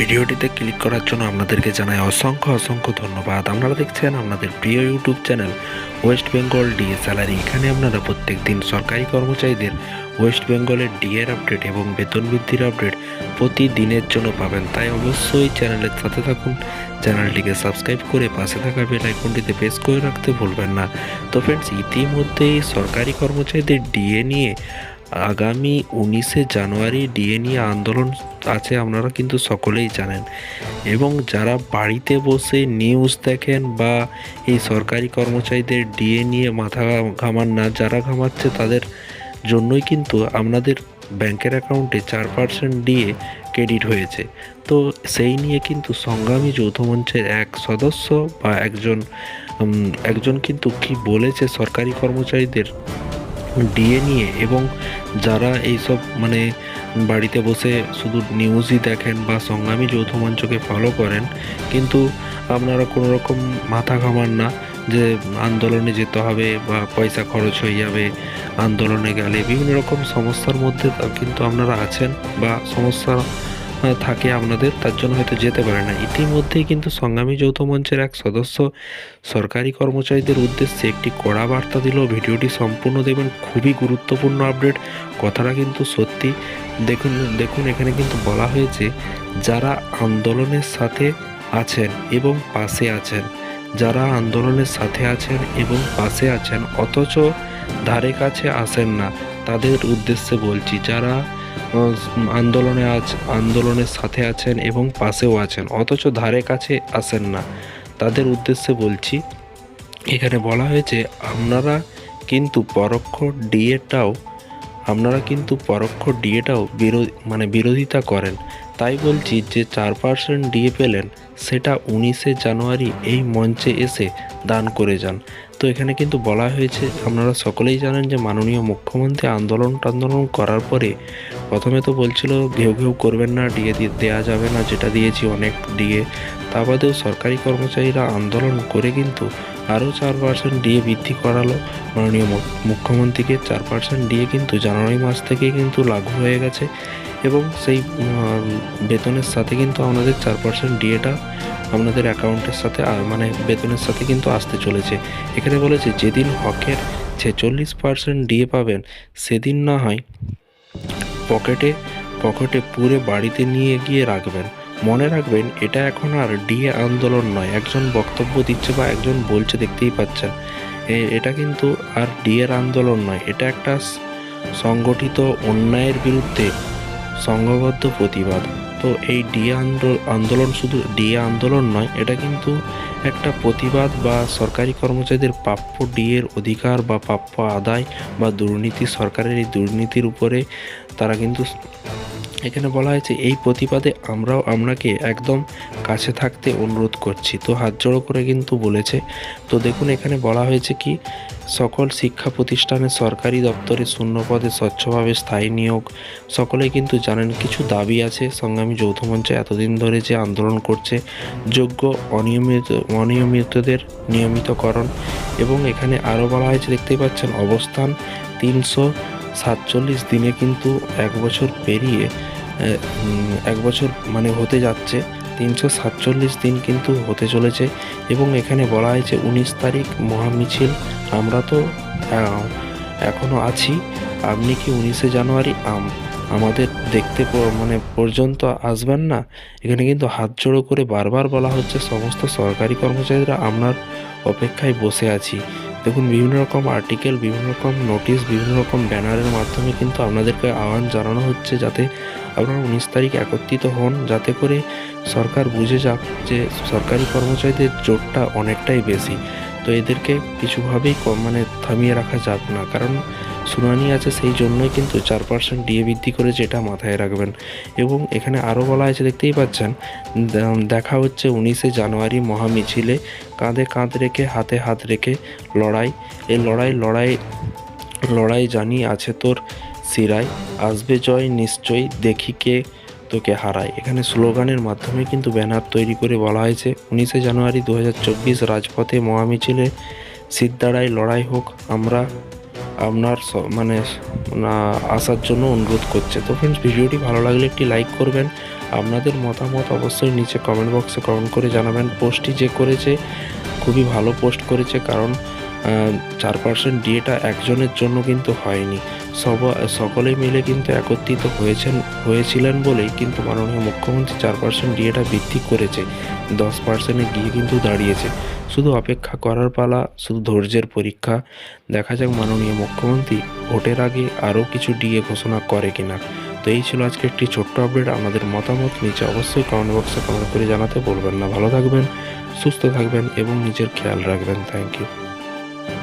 ভিডিওটিতে ক্লিক করার জন্য আপনাদেরকে জানাই অসংখ্য অসংখ্য ধন্যবাদ। আপনারা দেখছেন আপনাদের প্রিয় YouTube channel West Bengal DA salary এখানে আপনারা প্রত্যেক দিন সরকারি কর্মচারীদের ওয়েস্ট বেঙ্গলের ডিএর আপডেট এবং বেতন বৃদ্ধির আপডেট প্রতিদিনের জন্য পাবেন। তাই অবশ্যই চ্যানেলের সাথে থাকুন, চ্যানেলটিকে সাবস্ক্রাইব করে পাশে থাকা বেল আইকনটিতে প্রেস করে রাখতে ভুলবেন না। তো ফ্রেন্ডস ইতিমধ্যেই সরকারি কর্মচারীদের ডিএ নিয়ে আগামী উনিশে জানুয়ারি ডিএ নিয়ে আন্দোলন আছে আপনারা কিন্তু সকলেই জানেন। এবং যারা বাড়িতে বসে নিউজ দেখেন বা এই সরকারি কর্মচারীদের ডিএ নিয়ে মাথা ঘামান না, যারা ঘামাচ্ছে তাদের জন্যই কিন্তু আপনাদের ব্যাংকের অ্যাকাউন্টে চার পার্সেন্ট ডিএ ক্রেডিট হয়েছে। তো সেই নিয়ে কিন্তু সংগ্রামী যৌথ মঞ্চের এক সদস্য বা একজন একজন কিন্তু কি বলেছে সরকারি কর্মচারীদের ডিএ নিয়ে এবং যারা এইসব মানে বাড়িতে বসে শুধু নিউজই দেখেন বা সংগ্রামী যৌথ মঞ্চকে ফলো করেন, কিন্তু আপনারা কোনো রকম মাথা ঘামান না যে আন্দোলনে যেতে হবে বা পয়সা খরচ হয়ে যাবে, আন্দোলনে গেলে বিভিন্ন রকম সমস্যার মধ্যে কিন্তু আপনারা আছেন বা সমস্যা থাকে আপনাদের তার জন্য হয়তো যেতে পারে না। ইতিমধ্যেই কিন্তু সংগ্রামী যৌথ মঞ্চের এক সদস্য সরকারি কর্মচারীদের উদ্দেশ্যে একটি কড়া বার্তা দিল। ভিডিওটি সম্পূর্ণ দেখবেন, খুবই গুরুত্বপূর্ণ আপডেট। কথাটা কিন্তু সত্যি। দেখুন দেখুন, এখানে কিন্তু বলা হয়েছে, যারা আন্দোলনের সাথে আছেন এবং পাশে আছেন, যারা আন্দোলনের সাথে আছেন এবং পাশে আছেন, অথচ ধারে কাছে আসেন না, তাদের উদ্দেশ্যে বলছি, যারা আন্দোলনে আজ, আন্দোলনের সাথে আছেন এবং পাশেও আছেন। অথচ ধারে কাছে আসেন না। তাদের উদ্দেশ্যে বলছি, এখানে বলা হয়েছে, আপনারা কিন্তু পরোক্ষ ডিএটাও, আপনারা কিন্তু পরোক্ষ ডিএটাও বিরোধী মানে বিরোধিতা করেন। তাই বলছি যে, চার পার্সেন্ট ডিএ পেলেন, সেটা উনিশে জানুয়ারি এই মঞ্চে এসে দান করে যান। তো এখানে কিন্তু বলা হয়েছে, আপনারা সকলেই জানেন যে, মাননীয় মুখ্যমন্ত্রী আন্দোলন টান্দোলন করার পরে প্রথমে তো বলছিল, ঘেউ ঘেউ করবেন না, ডিএ দেওয়া যাবে না, যেটা দিয়েছি অনেক ডিএ। তা বাদেও সরকারি কর্মচারীরা আন্দোলন করে কিন্তু আরও চার পার্সেন্ট ডিএ বৃদ্ধি করালো। মাননীয় মুখ্যমন্ত্রীকে চার পার্সেন্ট ডিএ কিন্তু জানুয়ারি মাস থেকে কিন্তু লাগু হয়ে গেছে এবং সেই বেতনের সাথে কিন্তু আমাদের চার পার্সেন্ট ডিএটা আপনাদের অ্যাকাউন্টের সাথে মানে বেতনের সাথে কিন্তু আসতে চলেছে। এখানে বলেছে, যেদিন হকের ছেচল্লিশ পার্সেন্ট ডিএ পাবেন, সেদিন না হয় পকেটে পকেটে পুরে বাড়িতে নিয়ে গিয়ে রাখবেন। মনে রাখবেন, এটা এখন আর ডিএ আন্দোলন নয়। একজন বক্তব্য দিচ্ছে বা একজন বলছে দেখতেই পাচ্ছেন। এটা কিন্তু আর ডিএর আন্দোলন নয়। এটা একটা সংগঠিত অন্যায়ের বিরুদ্ধে সংঘবদ্ধ প্রতিবাদ। তো এই ডিএ আন্দোলন শুধু ডিএ আন্দোলন নয়, এটা কিন্তু একটা প্রতিবাদ বা সরকারি কর্মচারীদের প্রাপ্য ডিএর অধিকার বা প্রাপ্য আদায় বা দুর্নীতি, সরকারের এই দুর্নীতির উপরে তারা কিন্তু এখানে বলা হয়েছে, এই প্রতিবাদে আমরাও আপনাকে একদম কাছে থাকতে অনুরোধ করছি। তো হাত জোড়ো করে কিন্তু বলেছে। তো দেখুন, এখানে বলা হয়েছে কি, সকল শিক্ষা প্রতিষ্ঠানে সরকারি দপ্তরে শূন্য পদে স্বচ্ছভাবে স্থায়ী নিয়োগ। সকলে কিন্তু জানেন, কিছু দাবি আছে। সংগ্রামী যৌথ মঞ্চ এতদিন ধরে যে আন্দোলন করছে, যোগ্য অনিয়মিত, অনিয়মিতদের নিয়মিতকরণ। এবং এখানে আরও বলা হয়েছে, দেখতেই পাচ্ছেন, অবস্থান তিনশো সাতচল্লিশ দিনে কিন্তু এক বছর পেরিয়ে এক বছর মানে হতে যাচ্ছে। তিনশো সাতচল্লিশ দিন কিন্তু হতে চলেছে এবং এখানে বলা হয়েছে উনিশ তারিখ মহামিছিল আমরা তো এখনও আছি। আপনি কি উনিশে জানুয়ারি আম- আমাদের দেখতে মানে পর্যন্ত আসবেন না? এখানে কিন্তু হাত জোড়ো করে বারবার বলা হচ্ছে, সমস্ত সরকারি কর্মচারীরা আপনার অপেক্ষায় বসে আছি। দেখুন, বিভিন্ন রকম আর্টিকেল বিভিন্ন রকম নোটিশ বিভিন্ন রকম ব্যানারের মাধ্যমে কিন্তু আপনাদেরকে আহ্বান জানানো হচ্ছে যাতে আপনারা উনিশ তারিখ একত্রিত হন, যাতে করে সরকার বুঝে যাক যে সরকারি কর্মচারীদের জোরটা অনেকটাই বেশি। তো এদেরকে কিছুভাবেই মানে থামিয়ে রাখা যাবে না। কারণ শুনানি আছে সেই জন্যই কিন্তু চার পার্সেন্ট ডিএ বৃদ্ধি করেছে এটা মাথায় রাখবেন। এবং এখানে আরও বলা আছে, দেখতেই পাচ্ছেন দেখা হচ্ছে উনিশে জানুয়ারি মহামিছিলে কাঁধে কাঁধ রেখে, হাতে হাত রেখে লড়াই। এই লড়াই লড়াই লড়াই জানি আছে তোর শিরায়। আসবে জয় নিশ্চয়ই, দেখি কে তোকে হারায়। এখানে স্লোগানের মাধ্যমে কিন্তু ব্যানার তৈরি করে বলা হয়েছে, উনিশে জানুয়ারি দু হাজার চব্বিশ রাজপথে মহামিছিলে সিদ্ধারায় লড়াই হোক, আমরা আপনার মানে আসার জন্য অনুরোধ করছে। তো ফ্রেন্ডস ভিডিওটি ভালো লাগলে একটি লাইক করবেন। আপনাদের মতামত অবশ্যই নিচে কমেন্ট বক্সে কমেন্ট করে জানাবেন। পোস্টটি যে করেছে, খুবই ভালো পোস্ট করেছে, কারণ চার পার্সেন্ট ডিএটা একজনের জন্য কিন্তু হয়নি। সব সকলে মিলে কিন্তু একত্রিত হয়েছেন হয়েছিলেন বলেই কিন্তু মাননীয় মুখ্যমন্ত্রী চার পার্সেন্ট ডিএটা বৃদ্ধি করেছে। দশ পার্সেন্টে গিয়ে কিন্তু দাঁড়িয়েছে। শুধু অপেক্ষা করার পালা, শুধু ধৈর্যের পরীক্ষা। দেখা যাক মাননীয় মুখ্যমন্ত্রী ভোটের আগে আরও কিছু ডিএ ঘোষণা করে কিনা। তো এই ছিল আজকে একটি ছোট্ট আপডেট আমাদের মতামত নিচে অবশ্যই কমেন্ট বক্সে কমেন্ট করে জানাতে বলবেন না। ভালো থাকবেন, সুস্থ থাকবেন এবং নিজের খেয়াল রাখবেন। Thank you